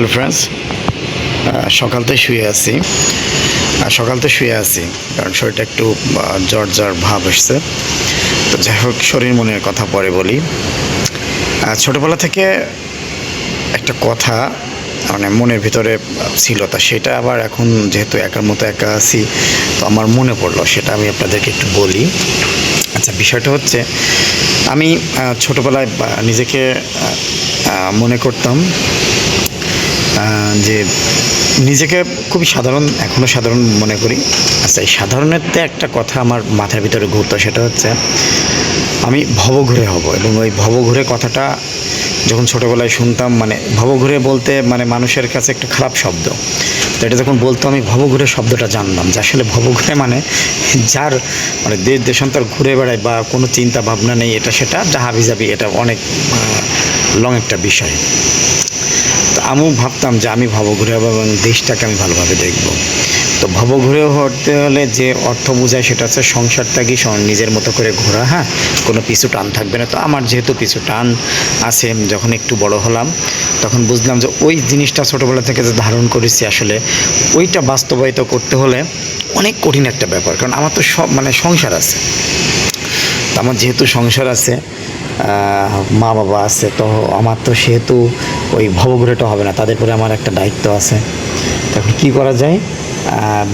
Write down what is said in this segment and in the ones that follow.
Hello friends সকাল থেকে শুয়ে আছি। সকাল থেকে শুয়ে আছি, কারণ শরীরটা একটু জ্বর জ্বর ভাব এসছে তো যাই হোক, শরীর মনের কথা পরে বলি। ছোটবেলা থেকে একটা কথা মানে মনের ভিতরে ছিল তা, সেটা আবার এখন যেহেতু একার মতো একা আছি, তো আমার মনে পড়ল, সেটা আমি আপনাদেরকে একটু বলি। আচ্ছা বিষয়টা হচ্ছে, আমি ছোটোবেলায় নিজেকে মনে করতাম যে নিজেকে খুবই সাধারণ এখনও সাধারণ মনে করি। আচ্ছা এই সাধারণেরতে একটা কথা আমার মাথার ভিতরে ঘুরতো, সেটা হচ্ছে আমি ভবঘুরে হব এবং ওই ভবঘুরে কথাটা যখন ছোটোবেলায় শুনতাম মানে ভবঘুরে বলতে মানে মানুষের কাছে একটা খারাপ শব্দ। তো এটা যখন বলতো, আমি ভবঘুরে শব্দটা জানলাম যে আসলে ভবঘুরে মানে যার মানে দেশ, দেশান্তর ঘুরে বেড়ায় বা কোনো চিন্তা ভাবনা নেই, এটা সেটা যাহাবি যাবি এটা অনেক লং একটা বিষয়। আমিও ভাবতাম যে আমি ভবঘুরে হব এবং দেশটাকে আমি ভালোভাবে দেখব। তো ভবঘুরে হতে হলে যে অর্থ বোঝায় সেটা হচ্ছে সংসার ত্যাগী সং- নিজের মতো করে ঘোরা হ্যাঁ? কোনো পিছু টান থাকবে না। তো আমার যেহেতু পিছু টান আছে, যখন একটু বড় হলাম, তখন বুঝলাম যে ওই জিনিসটা ছোটোবেলা থেকে যে ধারণ করেছি আসলে, ওইটা বাস্তবায়িত করতে হলে অনেক কঠিন একটা ব্যাপার। কারণ আমার তো সব মানে সংসার আছে। আমার যেহেতু সংসার আছে মা বাবা আছে, তো আমার তো সেহেতু ওই ভবঘুরেটা হবে না, তাদের পরে আমার একটা দায়িত্ব আছে। তখন কি করা যায়?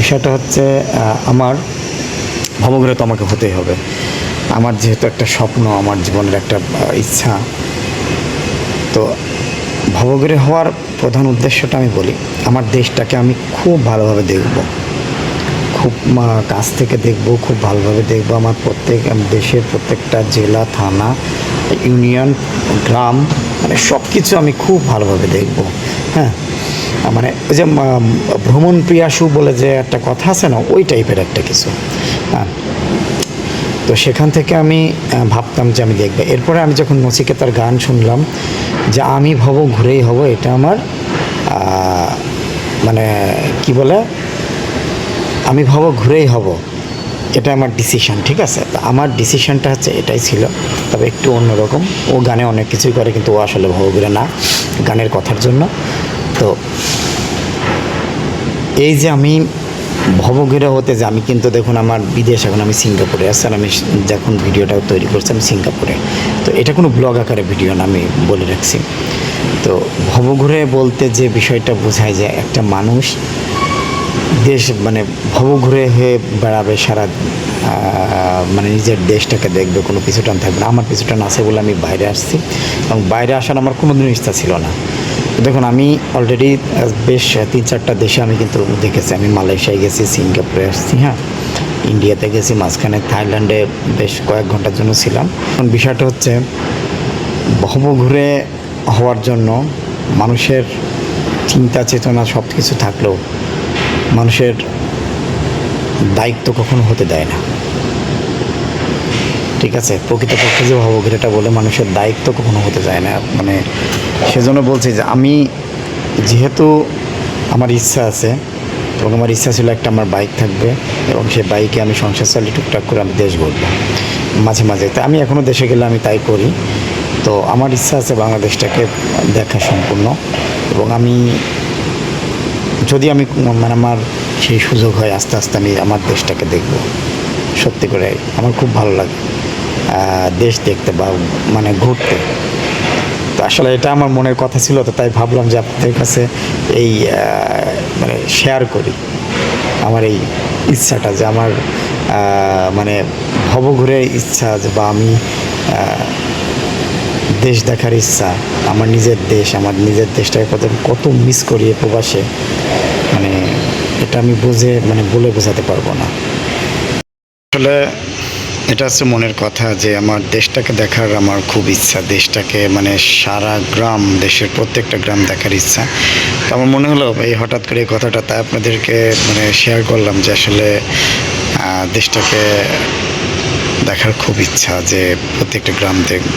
বিষয়টা হচ্ছে আমার ভবঘুরে তো আমাকে হতেই হবে। আমার যেহেতু একটা স্বপ্ন, আমার জীবনের একটা ইচ্ছা। তো ভবঘুরে হওয়ার প্রধান উদ্দেশ্যটা আমি বলি, আমার দেশটাকে আমি খুব ভালোভাবে দেখব। খুব কাছ থেকে দেখব, খুব ভালোভাবে দেখব। আমার প্রত্যেক, দেশের প্রত্যেকটা জেলা, থানা ইউনিয়ন, গ্রাম মানে সব কিছু আমি খুব ভালোভাবে দেখব। হ্যাঁ? মানে ওই যে ভ্রমণ প্রিয়াসু বলে যে একটা কথা আছে না, ওই টাইপের একটা কিছু। হ্যাঁ? তো সেখান থেকে আমি ভাবতাম যে আমি দেখব। এরপরে আমি যখন নচিকেতার গান শুনলাম, যে আমি ভব ঘুরেই হব, এটা আমার মানে কি বলে? আমি ভব ঘুরেই হব। এটা আমার ডিসিশন ঠিক আছে? আমার ডিসিশনটা হচ্ছে এটাই ছিল। তবে একটু অন্যরকম ও গানে অনেক কিছুই করে, কিন্তু ও আসলে ভব ঘুরে না গানের কথার জন্য। তো এই যে আমি ভবঘিরা হতে যে, আমি কিন্তু দেখুন আমার বিদেশ, এখন আমি সিঙ্গাপুরে আছি, আর আমি যখন ভিডিওটা তৈরি করছি আমি সিঙ্গাপুরে। তো এটা কোনো ব্লগ আকারে ভিডিও না, আমি বলে রাখছি। তো ভবঘুরে বলতে যে বিষয়টা বোঝায় যে একটা মানুষ দেশ মানে ভবঘুরে হয়ে বেড়াবে সারা মানে নিজের দেশটাকে দেখবে, কোনো পিছুটান থাকবে না। আমার পিছুটান আছে বলে আমি বাইরে আসছি এবং বাইরে আসার আমার কোনো দিন ইচ্ছা ছিল না। দেখুন, আমি অলরেডি বেশ তিন চারটা দেশে আমি কিন্তু দেখেছি। আমি মালয়েশিয়ায় গেছি, সিঙ্গাপুরে আসছি হ্যাঁ। ইন্ডিয়াতে গেছি, মাঝখানে থাইল্যান্ডে বেশ কয়েক ঘণ্টার জন্য ছিলাম। এখন বিষয়টা হচ্ছে ভবঘুরে হওয়ার জন্য মানুষের চিন্তা, চেতনা সব কিছু থাকলেও মানুষের দায়িত্ব কখনো হতে দেয় না। ঠিক আছে? প্রকৃতপক্ষে যে ভবঘুরেটা বলে মানুষের দায়িত্ব কখনো হতে যায় না। মানে সেজন্য বলছি যে আমি যেহেতু আমার ইচ্ছা আছে, এবং আমার ইচ্ছা ছিল একটা আমার বাইক থাকবে, এবং সেই বাইকে আমি সংসার চালিয়ে টুকটাক করে আমি দেশ ঘুরবো মাঝে মাঝে। তাই আমি এখনও দেশে গেলে আমি তাই করি। তো আমার ইচ্ছা আছে বাংলাদেশটাকে দেখা সম্পূর্ণ, এবং আমি যদি আমি মানে আমার সেই সুযোগ হয় আস্তে আস্তে আমি আমার দেশটাকে দেখব। সত্যি করে আমার খুব ভালো লাগে দেশ দেখতে বা মানে ঘুরতে। তো আসলে এটা আমার মনের কথা ছিল, তো তাই ভাবলাম যে আপনাদের কাছে এই মানে শেয়ার করি। আমার এই ইচ্ছাটা যে আমার মানে ভবঘুরে ইচ্ছা যে বা আমি দেশ দেখার ইচ্ছা, আমার নিজের দেশ, আমার নিজের দেশটাকে কত কত মিস করি প্রবাসে মানে এটা আমি বুঝে মানে বলে বোঝাতে পারব না। আসলে এটা হচ্ছে মনের কথা যে আমার দেশটাকে দেখার আমার খুব ইচ্ছা, দেশটাকে মানে সারা গ্রাম, দেশের প্রত্যেকটা গ্রাম দেখার ইচ্ছা। তো আমার মনে হলো এই হঠাৎ করে এই কথাটা তাই আপনাদেরকে মানে শেয়ার করলাম যে আসলে দেশটাকে দেখার খুব ইচ্ছা যে প্রত্যেকটা গ্রাম দেখব।